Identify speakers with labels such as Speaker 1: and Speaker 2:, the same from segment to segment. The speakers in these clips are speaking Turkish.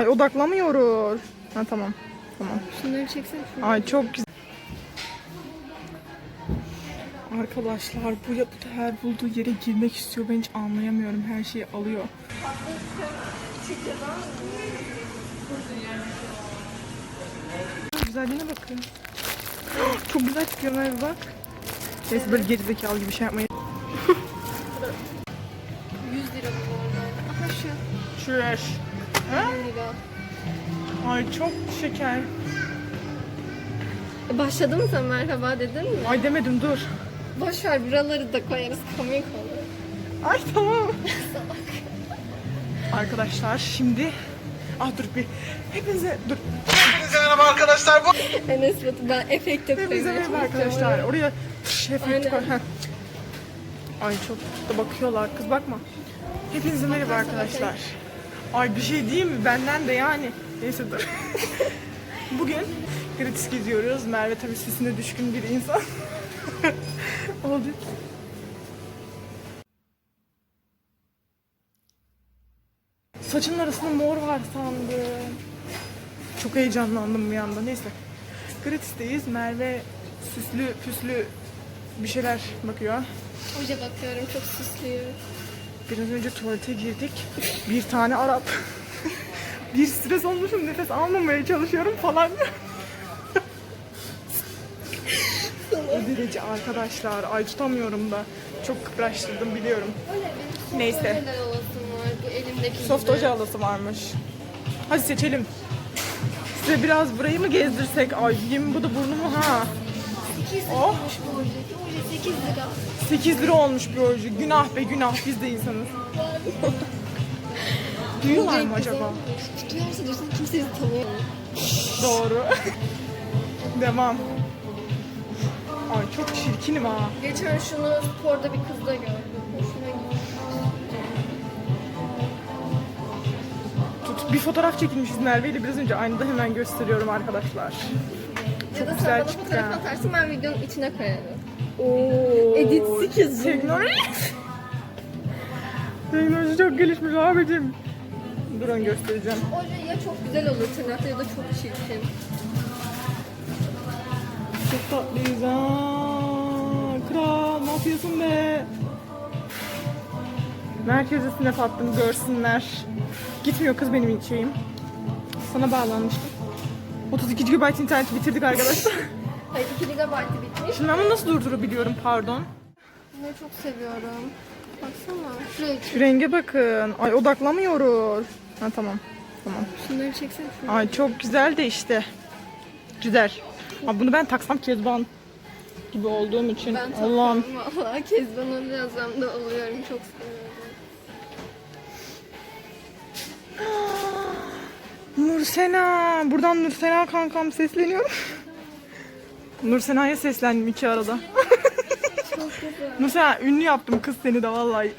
Speaker 1: Ay odaklamıyoruz. Ha tamam. Tamam.
Speaker 2: Şunları çeksene. şunu.
Speaker 1: Ay çok güzel. Arkadaşlar bu yapıda her bulduğu yere girmek istiyor. Ben hiç anlayamıyorum. Her şeyi alıyor. Güzelliğine bakın. Çok güzel çıkıyor Merve bak. Neyse böyle gerizekalı gibi şey yapmayın.
Speaker 2: 100 lira bu arada. Aha şu.
Speaker 1: Şureş.
Speaker 2: 10 lira.
Speaker 1: Ay çok şeker.
Speaker 2: E başladın mı sen merhaba dedin mi?
Speaker 1: Ay demedim dur.
Speaker 2: Boş ver buraları da koyarız komik olur.
Speaker 1: Ay tamam. Arkadaşlar şimdi Ah dur bir hepinize dur. Hepinize merhaba arkadaşlar. Bu
Speaker 2: Enes Batu ben efekt
Speaker 1: hepinize
Speaker 2: yapıyorum.
Speaker 1: merhaba arkadaşlar. Oraya şef
Speaker 2: Aynen.
Speaker 1: koy. Heh. Ay çok da bakıyorlar kız bakma. Hepinize merhaba arkadaşlar. Ay bir şey diyeyim mi? Benden de yani. Neyse dur. Bugün gratis geziyoruz. Merve tabii sesine düşkün bir insan. Oldu. Saçın arasında mor var sandım. Çok heyecanlandım bir anda. Neyse. Gratisteyiz. Merve süslü püslü bir şeyler bakıyor.
Speaker 2: Oje bakıyorum çok süslüyor.
Speaker 1: Biraz önce tuvalete girdik. Bir tane Arap. bir stres olmuşum nefes almamaya çalışıyorum falan. o derece arkadaşlar. Ay tutamıyorum da. Çok kıpraştırdım biliyorum. Neyse. Soft oje alası varmış. Hadi seçelim. Size biraz burayı mı gezdirsek? Ay yemin bu da burnumu ha.
Speaker 2: 8 lira
Speaker 1: Oh.
Speaker 2: olmuş bu oje. Oje 8 lira.
Speaker 1: 8 lira olmuş bir oje. Günah be günah biz de insanız. Duyuyorlar mı acaba?
Speaker 2: Duyarsa duysun kimse bizi tanıyor.
Speaker 1: Doğru. Devam. Ay çok çirkinim ha.
Speaker 2: Geçen şunu sporda bir kızda gördüm. Hoşuma gitti.
Speaker 1: Tut, bir fotoğraf çekilmişiz Merve ile biraz önce aynada hemen gösteriyorum arkadaşlar.
Speaker 2: Ya da
Speaker 1: güzel
Speaker 2: sen bana
Speaker 1: çıktı
Speaker 2: fotoğraf
Speaker 1: ha.
Speaker 2: atarsın ben videonun içine koyarım. Edit 8
Speaker 1: Teknoloji. Teknoloji çok gelişmiş abicim. Durun göstereceğim.
Speaker 2: Oje ya çok güzel olur tırnakta ya da çok çirkin.
Speaker 1: Çok tatlıyız ha. Kral ne yapıyorsun be? Merkeze sinef attım görsünler. Gitmiyor kız benim şeyim. Sana bağlanmıştım. 32 GB internet bitirdik arkadaşlar.
Speaker 2: Hayır 2 GB bitmiş.
Speaker 1: Şimdi bunu nasıl durdurabiliyorum pardon.
Speaker 2: Bunu çok seviyorum. Baksana. Şuraya çık.
Speaker 1: Şu renge bakın. Ay odaklamıyoruz. Ha tamam. Tamam.
Speaker 2: Şunları çeksene. Şunları.
Speaker 1: Ay çok güzel de işte. Güzel. Abi bunu ben taksam Kezban gibi olduğum için.
Speaker 2: Ben
Speaker 1: Allah'ım.
Speaker 2: valla. Kezban olacağım da oluyorum. Çok seviyorum.
Speaker 1: Nursena. Buradan Nursena kankam sesleniyorum. Nursena'ya seslendim iki arada.
Speaker 2: Çok güzel.
Speaker 1: Nursena ünlü yaptım kız seni de vallahi.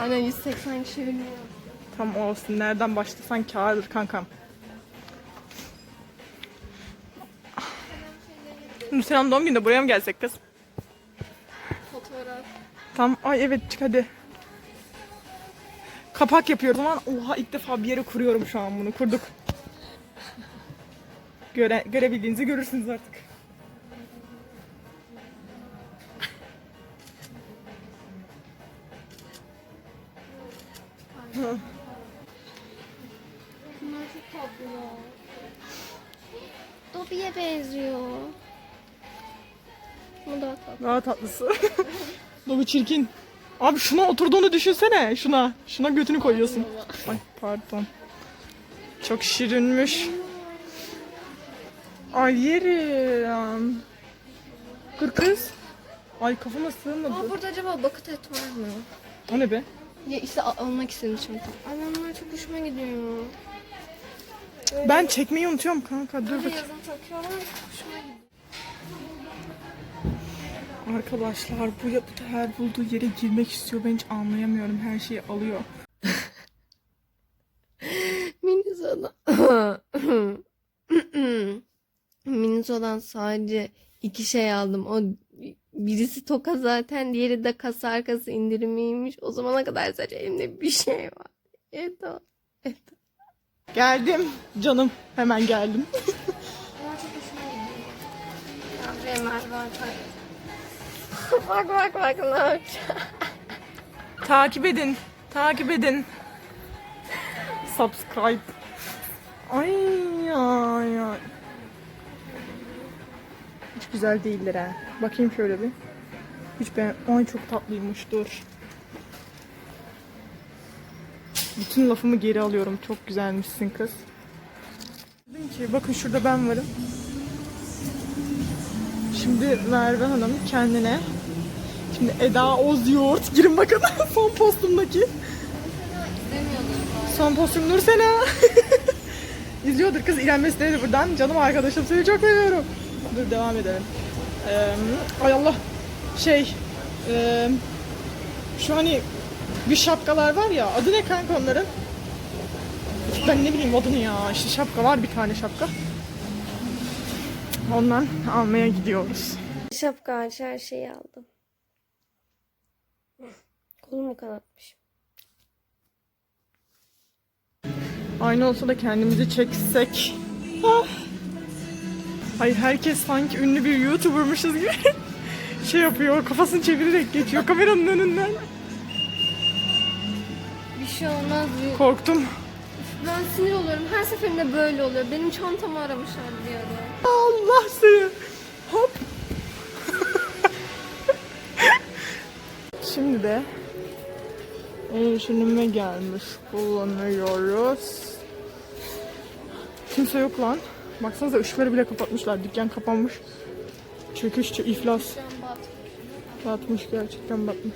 Speaker 2: Aynen 180 kişi ünlü.
Speaker 1: Tam olsun. Nereden başlasan kârdır kankam. Nursena'nın doğum gününde buraya mı gelsek kız?
Speaker 2: Fotoğraf.
Speaker 1: Tam ay evet çık hadi. Kapak yapıyoruz ama oha ilk defa bir yere kuruyorum şu an bunu. Kurduk. Göre, görebildiğinizi görürsünüz artık.
Speaker 2: Bunlar çok tatlılar. Dobby'ye benziyor. Bu daha tatlı.
Speaker 1: Daha tatlısı. Bu çirkin. Abi şuna oturduğunu düşünsene. Şuna. Şuna götünü koyuyorsun. Ay pardon. Çok şirinmiş. Ay yerim. Kır kız. Ay kafama
Speaker 2: Aa,
Speaker 1: sığmadı.
Speaker 2: burada acaba bucket hat var mı?
Speaker 1: O ne be?
Speaker 2: Ya işte al- almak istedim şimdi. Ay ben bunlar çok hoşuma gidiyor.
Speaker 1: Ben çekmeyi unutuyorum kanka. Dur
Speaker 2: Böyle
Speaker 1: bakayım.
Speaker 2: yazın takıyorlar çok hoşuma gidiyor.
Speaker 1: Arkadaşlar bu yapıda her bulduğu yere girmek istiyor. Ben hiç anlayamıyorum. Her şeyi alıyor.
Speaker 2: Minnesota'dan sadece iki şey aldım. O birisi toka zaten, diğeri de kasa arkası indirimiymiş. O zamana kadar sadece elimde bir şey var. Evet o. Evet.
Speaker 1: Geldim canım. Hemen geldim.
Speaker 2: Bak bak. bak bak bak ne yapacağım.
Speaker 1: Takip edin. Takip edin. Subscribe. Ay ay ay. Hiç güzel değiller ha. Bakayım şöyle bir. Hiç ben Ay çok tatlıymış dur. Bütün lafımı geri alıyorum. Çok güzelmişsin kız. Dedim ki bakın şurada ben varım. Şimdi Merve Hanım kendine Şimdi Eda Oz Yoğurt girin bakın son postumdaki. Son postum Nursena. İzliyordur kız İrem Mesleği de buradan. Canım arkadaşım seni çok seviyorum. Dur devam edelim. Ee, ay Allah. Şey. şu hani bir şapkalar var ya. Adı ne kanka onların? Ben ne bileyim adını ya. İşte şapka var bir tane şapka. Ondan almaya gidiyoruz.
Speaker 2: Şapka her şeyi aldım. Kolumu kanatmışım.
Speaker 1: Aynı olsa da kendimizi çeksek. Ah. Ay herkes sanki ünlü bir YouTuber'mışız gibi şey yapıyor, kafasını çevirerek geçiyor kameranın önünden.
Speaker 2: Bir şey olmaz.
Speaker 1: Korktum.
Speaker 2: Ben sinir oluyorum. Her seferinde böyle oluyor. Benim çantamı aramışlar bir ara.
Speaker 1: Allah seni. Hop. Şimdi de erişimime gelmiş kullanıyoruz. Kimse yok lan. Baksanıza ışıkları bile kapatmışlar. Dükkan kapanmış. Çöküş, iflas.
Speaker 2: Can bat.
Speaker 1: Batmış gerçekten batmış.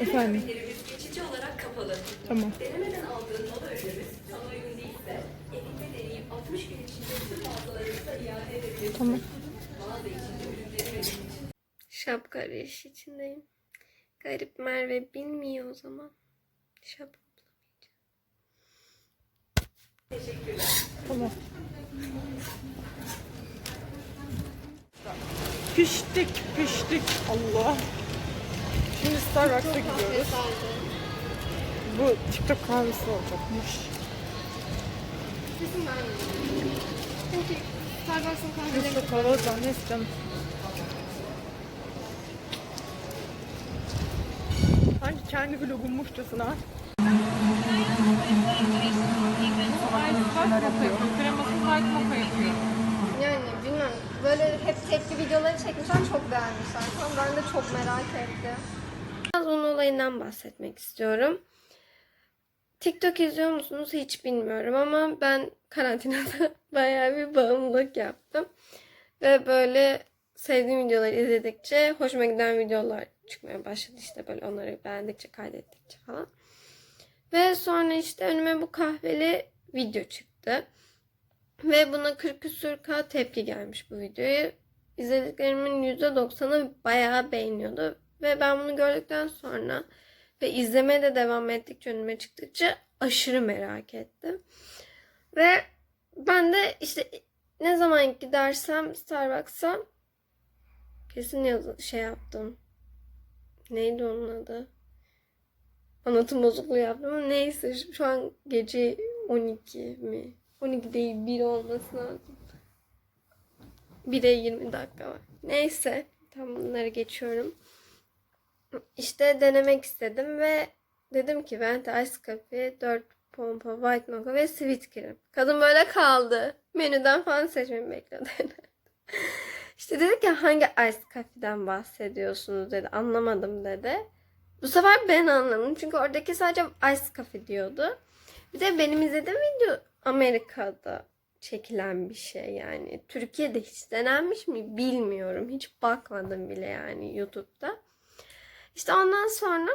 Speaker 1: Efendim.
Speaker 3: geçici olarak kapalı.
Speaker 1: Tamam.
Speaker 3: Denemeden aldığın mola ürünümüz sana uygun değilse, evinde deneyip 60 gün içinde tüm mağazalarımıza iade edebilirsin.
Speaker 1: Tamam.
Speaker 3: Mağaza içinde ürünleri ve
Speaker 2: Şapka arayışı içindeyim. Garip Merve bilmiyor o zaman. Şapka
Speaker 1: Tamam. Piştik, piştik. Allah. Şimdi Starbucks'a gidiyoruz. Bu TikTok kahvesi olacakmış.
Speaker 2: Kesin ben Çünkü Starbucks'ın kahveleri
Speaker 1: Çok kalabalık var. Neyse canım. Sanki kendi vlogummuşçasına.
Speaker 2: Yani bilmem böyle hep tepki videoları çekmişler çok beğenmişler. Ben de çok merak ettim. Biraz onun olayından bahsetmek istiyorum. TikTok izliyor musunuz hiç bilmiyorum ama ben karantinada bayağı bir bağımlılık yaptım. Ve böyle sevdiğim videoları izledikçe hoşuma giden videolar çıkmaya başladı işte böyle onları beğendikçe kaydettikçe falan. Ve sonra işte önüme bu kahveli video çıktı. Ve buna 40 küsür K tepki gelmiş bu videoya. İzlediklerimin %90'ı bayağı beğeniyordu. Ve ben bunu gördükten sonra ve izlemeye de devam ettikçe önüme çıktıkça aşırı merak ettim. Ve ben de işte ne zaman gidersem Starbucks'a kesin yaz şey yaptım. Neydi onun adı? Anlatım bozukluğu yaptım ama neyse şu an gece 12 mi? 12 değil 1 olması lazım. 1'e 20 dakika var. Neyse tam bunları geçiyorum. İşte denemek istedim ve dedim ki Venti Ice Coffee 4 pompa white mocha ve sweet cream. Kadın böyle kaldı. Menüden falan seçmemi bekledi. işte dedi ki hangi ice coffee'den bahsediyorsunuz dedi. Anlamadım dedi. Bu sefer ben anladım. Çünkü oradaki sadece ice coffee diyordu. Bir de benim izlediğim video Amerika'da çekilen bir şey yani. Türkiye'de hiç denenmiş mi bilmiyorum. Hiç bakmadım bile yani YouTube'da. İşte ondan sonra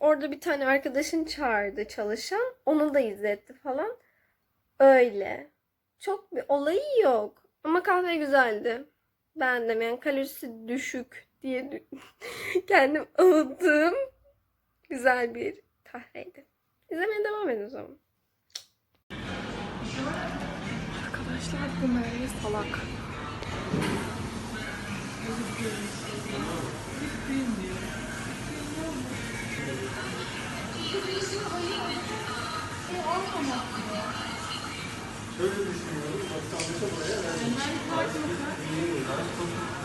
Speaker 2: orada bir tane arkadaşın çağırdı çalışan. Onu da izletti falan. Öyle çok bir olayı yok. Ama kahve güzeldi. Beğendim yani kalorisi düşük diye kendim aldığım güzel bir kahveydi. İzlemeye devam edin o zaman.
Speaker 1: Arkadaşlar bu Merve salak.
Speaker 4: Bilmiyorum. Şöyle düşünüyoruz. Baksanıza buraya.
Speaker 5: Enerji farkı
Speaker 4: mı?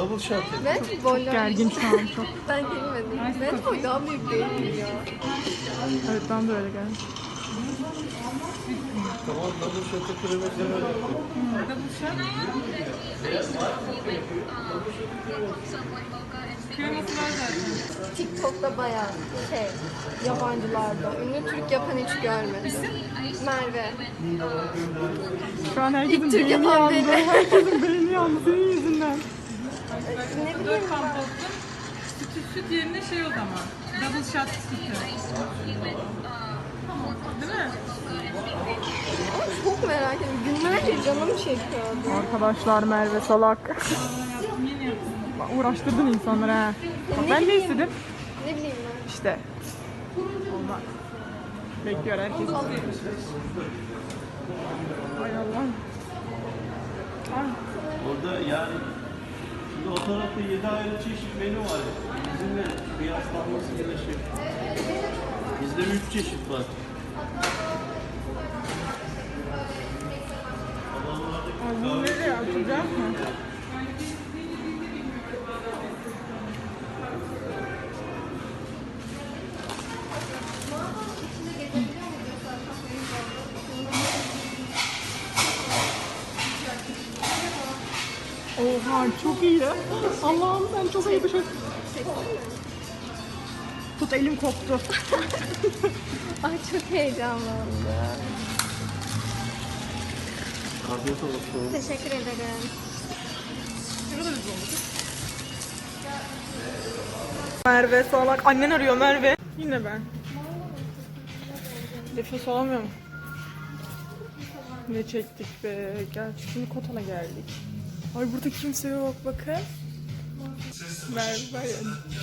Speaker 5: Double shot et.
Speaker 2: Ben boylu.
Speaker 1: Gergin şu an çok.
Speaker 2: Ben girmedim. Ben boy daha büyük değil mi ya?
Speaker 1: Evet ben de öyle geldim.
Speaker 5: Tamam double shot'ı kremasını öyle yaptım.
Speaker 4: Double shot. Kreması var zaten.
Speaker 2: TikTok'ta bayağı şey yabancılarda. Ünlü Türk yapan hiç görmedim. Merve.
Speaker 1: Şu an herkesin beyni yandı. Herkesin beyni yandı senin yüzünden.
Speaker 2: Ne bileyim
Speaker 4: Dört
Speaker 2: ben.
Speaker 4: kampotun sütü süt yerine şey o zaman. Double shot sütü. Değil mi?
Speaker 2: Ama çok merak ediyorum. Günlerce canım çekiyordu.
Speaker 1: Arkadaşlar Merve salak. Bak, Uğraştırdın insanları ha. Bak, ben ne istedim?
Speaker 2: Ne bileyim ben.
Speaker 1: İşte. Olmaz. Bekliyor herkes. Ay Allah.
Speaker 5: Orada yani şimdi o tarafta 7 ayrı çeşit menü var. Bizimle kıyaslanması şey. Bizde 3 çeşit var.
Speaker 1: Nereye atacağım mı? Oha çok iyi. Allah'ım sen çok iyi bir şey. Tut elim koptu.
Speaker 2: Ay çok heyecanlandım.
Speaker 5: Afiyet olsun.
Speaker 2: Teşekkür ederim.
Speaker 1: Merve salak. Annen arıyor Merve. Yine ben. Nefes alamıyorum. Ne çektik be. Gel şimdi Kotan'a geldik. Ay burada kimse yok bakın. Merve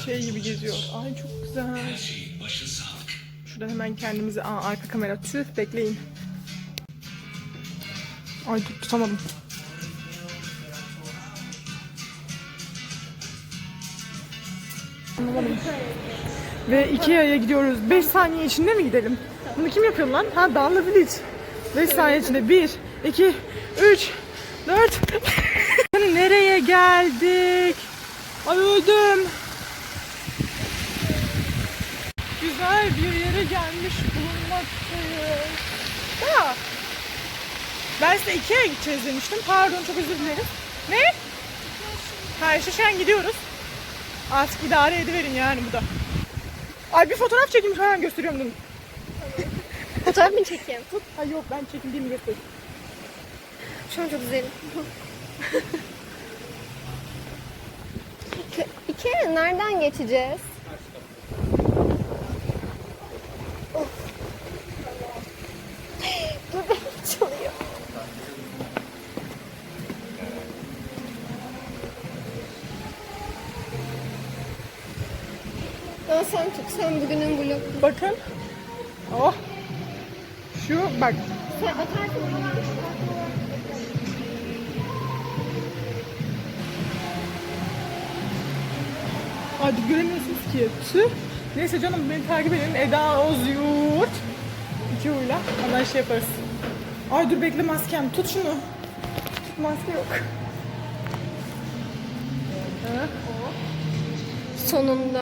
Speaker 1: şey gibi geziyor. Ay çok güzel. Şurada hemen kendimize... Aa arka kamera. Tüh bekleyin. Ay tut, tutamadım. Anlamadım. Ve Ikea'ya gidiyoruz. 5 saniye içinde mi gidelim? Bunu kim yapıyor lan? Ha Danla Village. 5 saniye içinde 1, 2, 3, 4. Nereye geldik? Ay öldüm. Güzel bir yere gelmiş bulunmaktayız. Da. Ben size Ikea'ya gideceğiz demiştim. Pardon çok özür dilerim. Ne? Ha an gidiyoruz. Artık idare ediverin yani bu da. Ay bir fotoğraf çekeyim hemen gösteriyorum dur.
Speaker 2: Fotoğraf mı çekeyim?
Speaker 1: Ay yok ben çekildiğimi göstereyim.
Speaker 2: Şu an çok güzelim. İki nereden geçeceğiz? Dur beni çalıyor. Ya sen bugünün vlog.
Speaker 1: Bakın. Oh. Şu bak.
Speaker 2: Sen atarsın
Speaker 1: Hadi göremiyorsunuz ki. Tüh. Neyse canım beni takip edin. Eda Ozyurt. İki uyla. Ondan şey yaparız. Ay dur bekle maskem. Tut şunu. Tut maske yok. Ha?
Speaker 2: Sonunda.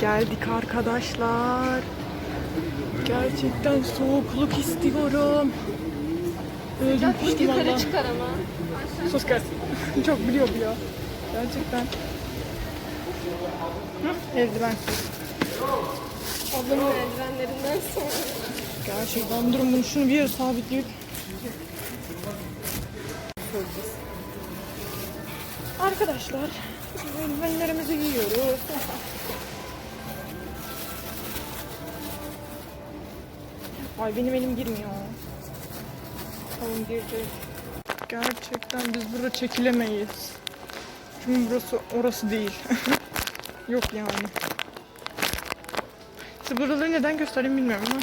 Speaker 1: Geldik arkadaşlar. Gerçekten soğukluk istiyorum. Piştim
Speaker 2: Yukarı çıkar ama.
Speaker 1: Sus kız. Çok biliyor ya. Gerçekten. Hı, eldiven.
Speaker 2: Ablamın eldivenlerinden sonra.
Speaker 1: Gerçekten durun bunu şunu bir yere sabitleyip. Arkadaşlar eldivenlerimizi giyiyoruz. Ay benim elim girmiyor. Gerçekten biz burada çekilemeyiz. Çünkü burası orası değil. Yok yani. Size buraları neden göstereyim bilmiyorum ama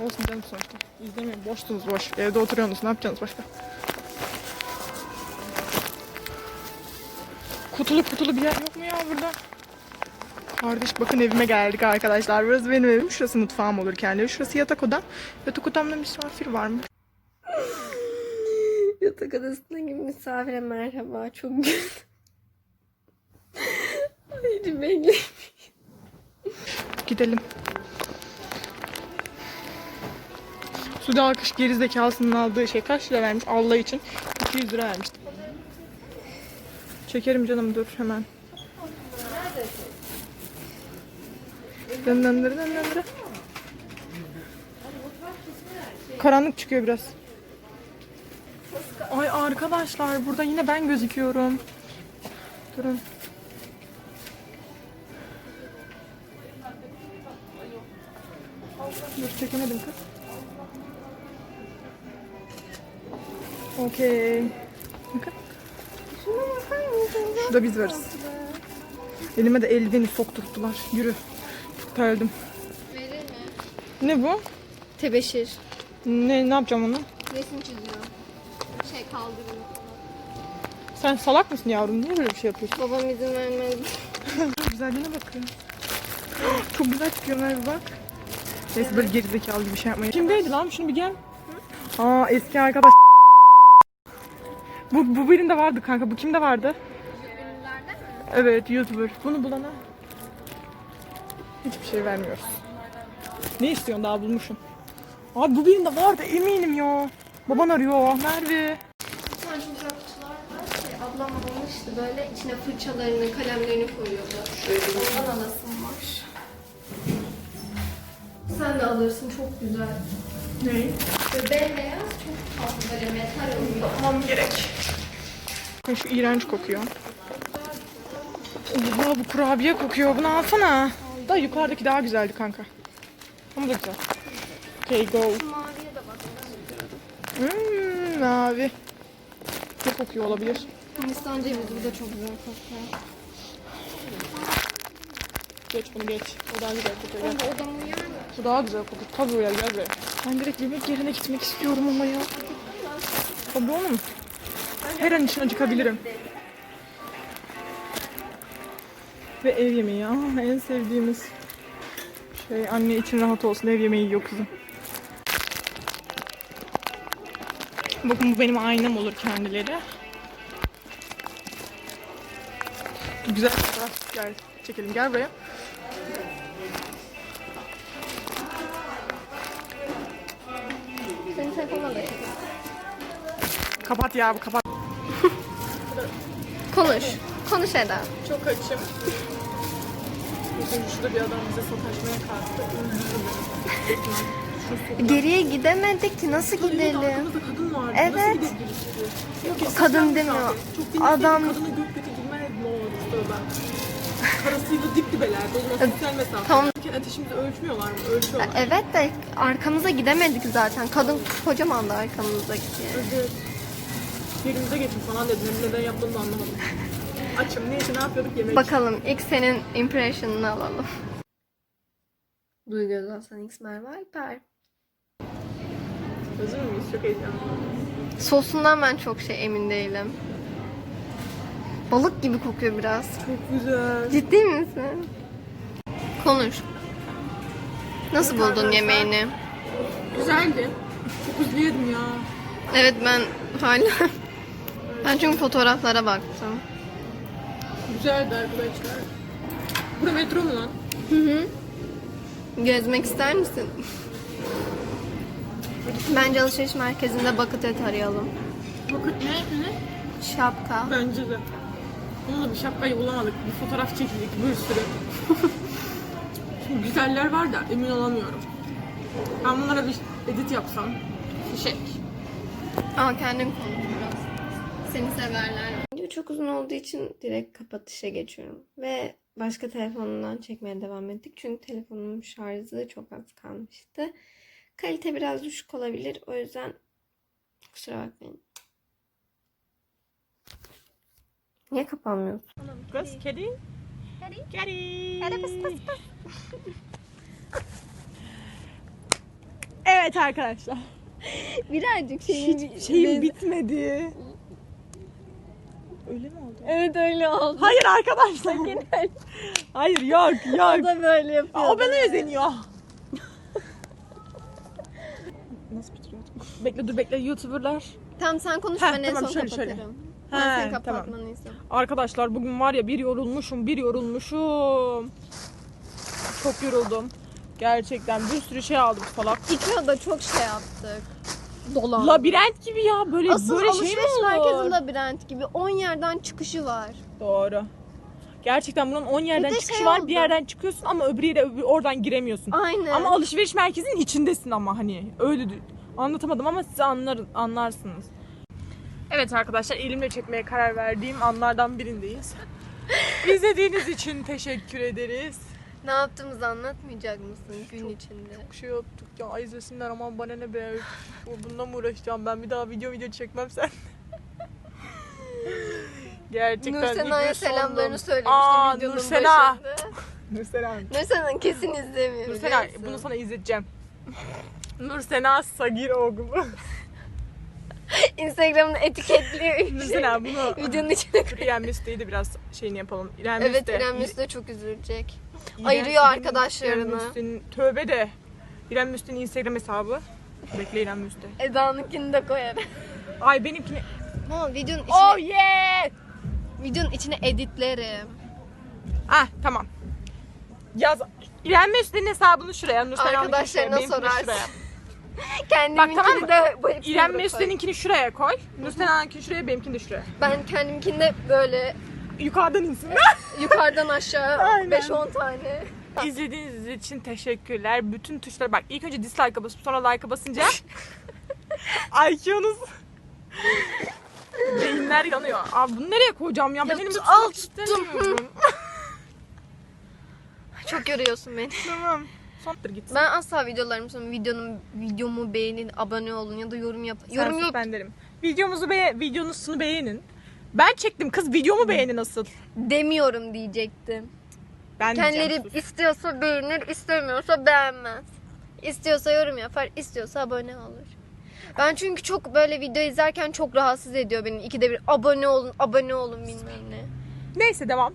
Speaker 1: Olsun canım sonuçta. İzlemeyin. Boştunuz boş. Evde oturuyorsunuz. Ne yapacaksınız başka? Kutulu kutulu bir yer yok mu ya burada? Kardeş bakın evime geldik arkadaşlar. Burası benim evim. Şurası mutfağım olur kendi. Şurası yatak odam. Yatak odamda misafir var mı?
Speaker 2: Yatak odasındaki misafire merhaba. Çok güzel. Haydi bekle.
Speaker 1: Gidelim. Suda alkış gerizekalısının aldığı şey kaç lira vermiş Allah için? 200 lira vermişti. Çekerim canım dur hemen. Dın dın dın dın dın. Karanlık çıkıyor biraz. Ay arkadaşlar burada yine ben gözüküyorum. Durun. Dur çekemedim kız. Okey. Bakın. Şurada biz varız. Elime de eldiveni sokturttular. Yürü. Çok terledim. Ne bu?
Speaker 2: Tebeşir.
Speaker 1: Ne, ne yapacağım onu?
Speaker 2: Resim çiziyor. Şey kaldırıyor
Speaker 1: Sen salak mısın yavrum? Niye böyle bir şey yapıyorsun?
Speaker 2: Babam izin vermez.
Speaker 1: Güzelliğine bakın. Çok güzel çıkıyor Merve bak. Neyse böyle gerizekalı gibi bir şey yapmayın. Kimdeydi lan? Şunu bir gel. Aa eski arkadaş. Bu, bu birinde vardı kanka. Bu kimde vardı? Evet YouTuber. Bunu bulana hiçbir şey vermiyoruz. Ne istiyorsun daha bulmuşum. Abi bu birinde vardı eminim ya. Baban arıyor Merve.
Speaker 2: Bir tane çok güzel kutular var ki ablam almıştı böyle içine fırçalarını, kalemlerini koyuyordu. Ondan alasım var. Sen de alırsın çok güzel.
Speaker 1: Ne?
Speaker 2: Böyle bembeyaz çok tatlı böyle metal oluyor.
Speaker 1: Tamam gerek. Bakın şu iğrenç kokuyor. Oha bu kurabiye kokuyor. Bunu alsana. Da yukarıdaki daha güzeldi kanka. Ama da güzel. Okay go. Hmm, mavi. Ne kokuyor olabilir?
Speaker 2: Hindistan cevizi bu da çok güzel kokuyor.
Speaker 1: Geç bunu geç. O daha güzel kokuyor. Gel.
Speaker 2: Ama mı?
Speaker 1: Bu daha güzel kokuyor. Tabii uyar gel buraya. Ben direkt yemek yerine gitmek istiyorum ama ya. Tabii oğlum. Her an için acıkabilirim. Ve ev yemeği ya. En sevdiğimiz şey. Anne için rahat olsun. Ev yemeği yiyor kızım. Bakın bu benim aynam olur kendileri. Güzel fotoğraf gel çekelim. Gel buraya.
Speaker 2: Senin telefonla da.
Speaker 1: Kapat ya bu kapat.
Speaker 2: Konuş. Konuş Eda.
Speaker 1: Çok açım. Bakın şurada bir adam bize sataşmaya kalktı. Öldürdüm.
Speaker 2: Geriye gidemedik ki nasıl gidelim?
Speaker 1: Arkamızda kadın vardı.
Speaker 2: Evet.
Speaker 1: Nasıl gidebiliriz? Yok ya,
Speaker 2: Kadın
Speaker 1: sıcak
Speaker 2: demiyor.
Speaker 1: zaten. Çok dinlik
Speaker 2: Adam-
Speaker 1: Kadına gökyüzü girmez ne olur tövbe. Karısıyla dip dibelerde. O zaman sosyal mesafe.
Speaker 2: Tamam.
Speaker 1: Ateşimizi ölçmüyorlar mı? Ölçüyorlar.
Speaker 2: Evet de arkamıza gidemedik zaten. Kadın kocaman da arkamızdaki.
Speaker 1: Evet. Yerimize geçin falan dedim. Hem neden yaptığını da anlamadım. Açım. Neyse ne yapıyorduk? Yemek.
Speaker 2: Bakalım ilk senin impression'ını alalım. Duygu Özal X Merve Alper.
Speaker 1: Hazır mıyız? Çok heyecanlıyım.
Speaker 2: Sosundan ben çok şey emin değilim. Balık gibi kokuyor biraz.
Speaker 1: Çok güzel.
Speaker 2: Ciddi misin? Konuş. Nasıl buldun yemeğini?
Speaker 1: Güzeldi. Çok hızlı yedim ya.
Speaker 2: Evet ben hala... ben çünkü fotoğraflara baktım.
Speaker 1: Güzeldi arkadaşlar. Bura metro mu lan?
Speaker 2: Hı hı. Gezmek ister misin? Bence alışveriş merkezinde bucket et arayalım.
Speaker 1: Bakın ne? Ne?
Speaker 2: Şapka.
Speaker 1: Bence de. Onunla bir şapkayı bulamadık. Bir fotoğraf çekildik bir sürü. Şimdi güzeller var da emin olamıyorum. Ben bunlara bir edit yapsam. Fişek.
Speaker 2: Ama kendin konuş biraz. Seni severler. Video çok uzun olduğu için direkt kapatışa geçiyorum. Ve başka telefonumdan çekmeye devam ettik. Çünkü telefonumun şarjı çok az kalmıştı. Kalite biraz düşük olabilir. O yüzden kusura bakmayın. Niye kapanmıyorsun?
Speaker 1: Kız, kedi. Kedi. Kedi.
Speaker 2: Hadi pıs pıs pıs.
Speaker 1: Evet arkadaşlar.
Speaker 2: Birazcık şeyim,
Speaker 1: Hiç şeyim bitmedi. Öyle mi oldu?
Speaker 2: Evet öyle oldu.
Speaker 1: Hayır arkadaşlar. Hayır yok yok.
Speaker 2: O da böyle yapıyor.
Speaker 1: O bana özeniyor. Nasıl bitiriyorduk? Bekle dur bekle YouTuber'lar.
Speaker 2: Tamam sen konuş
Speaker 1: Heh,
Speaker 2: ben en
Speaker 1: tamam,
Speaker 2: son
Speaker 1: şöyle, şöyle.
Speaker 2: kapatırım.
Speaker 1: He,
Speaker 2: Ben senin
Speaker 1: tamam.
Speaker 2: kapatmanı istiyorum.
Speaker 1: Arkadaşlar bugün var ya bir yorulmuşum, bir yorulmuşum. Çok yoruldum. Gerçekten bir sürü şey aldık falan.
Speaker 2: Ikea'da çok şey yaptık. Dolan.
Speaker 1: Labirent gibi ya böyle
Speaker 2: Asıl
Speaker 1: böyle şey mi
Speaker 2: alışveriş
Speaker 1: olur?
Speaker 2: merkezi labirent gibi 10 yerden çıkışı var.
Speaker 1: Doğru. Gerçekten bunun 10 yerden
Speaker 2: Bir de
Speaker 1: çıkışı
Speaker 2: şey
Speaker 1: var.
Speaker 2: oldu.
Speaker 1: Bir yerden çıkıyorsun ama öbür yere öbür, oradan giremiyorsun.
Speaker 2: Aynen.
Speaker 1: Ama alışveriş merkezinin içindesin ama hani öyle dü- anlatamadım ama siz anlar, anlarsınız. Evet arkadaşlar elimle çekmeye karar verdiğim anlardan birindeyiz. İzlediğiniz için teşekkür ederiz.
Speaker 2: Ne yaptığımızı anlatmayacak mısın gün içinde?
Speaker 1: Bir şey yaptık ya izlesinler aman bana ne be. Bununla mı uğraşacağım ben bir daha video video çekmem sen. Gerçekten
Speaker 2: Nursena'ya selamlarını söylemiştim
Speaker 1: Aa,
Speaker 2: videonun
Speaker 1: Nursena.
Speaker 2: başında.
Speaker 1: Nursena.
Speaker 2: Nursena kesin izlemiyor.
Speaker 1: Nursena bunu sana izleteceğim. Nursena Sagir Oğlu.
Speaker 2: Instagram'da etiketliyor.
Speaker 1: Nursena bunu
Speaker 2: Videonun içine.
Speaker 1: İrem Müste'yi de biraz şeyini yapalım. İrem
Speaker 2: Evet
Speaker 1: Müste.
Speaker 2: İrem Müslü de çok üzülecek.
Speaker 1: İrem-
Speaker 2: ayırıyor
Speaker 1: İrem-
Speaker 2: arkadaşlarını.
Speaker 1: İrem tövbe de. İrem Müste'nin Instagram hesabı. Bekle İrem Müste.
Speaker 2: Eda'nınkini de koyarım.
Speaker 1: Ay benimkini...
Speaker 2: Ama videonun içine,
Speaker 1: Oh yeah!
Speaker 2: videonun içine editlerim.
Speaker 1: Ah tamam. Yaz. İrem Müste'nin hesabını şuraya. Nursena'nınkini
Speaker 2: Arkadaşlarına sorarsın. Kendiminkini
Speaker 1: tamam mı?
Speaker 2: de bu hepsini
Speaker 1: İrem
Speaker 2: buraya koy.
Speaker 1: Şuraya koy. Nursena'nınkini şuraya, benimkini de şuraya.
Speaker 2: Ben kendimkini de böyle
Speaker 1: Yukarıdan insin.
Speaker 2: yukarıdan aşağı
Speaker 1: Aynen.
Speaker 2: 5-10 tane.
Speaker 1: İzlediğiniz için teşekkürler. Bütün tuşlara bak. İlk önce dislike'a basıp sonra like'a basınca IQ'nuz beyinler yanıyor. Abi bunu nereye koyacağım ya? Ben
Speaker 2: Ya
Speaker 1: elimde
Speaker 2: tut-
Speaker 1: tutmak
Speaker 2: al,
Speaker 1: istemiyorum.
Speaker 2: Çok yoruyorsun beni.
Speaker 1: tamam. Sondur gitsin.
Speaker 2: Ben asla videolarım sonra videonun videomu beğenin, abone olun ya da yorum yap.
Speaker 1: Sen
Speaker 2: Yorum yok
Speaker 1: ben derim. Videomuzu be videonuzunu beğenin. Ben çektim kız videomu beğenin asıl.
Speaker 2: demiyorum diyecektim.
Speaker 1: Ben
Speaker 2: Kendileri
Speaker 1: sus.
Speaker 2: istiyorsa beğenir, istemiyorsa beğenmez. İstiyorsa yorum yapar, istiyorsa abone olur. Ben çünkü çok böyle video izlerken çok rahatsız ediyor beni. İkide bir abone olun, abone olun bilmem ne.
Speaker 1: Neyse devam.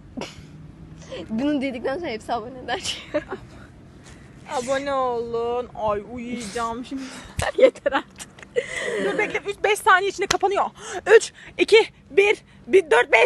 Speaker 2: Bunu dedikten sonra hepsi abone eder.
Speaker 1: Abone olun. Ay uyuyacağım şimdi.
Speaker 2: Yeter artık.
Speaker 1: Dur bekle 5 saniye içinde kapanıyor. 3, 2, 1, 1 4 5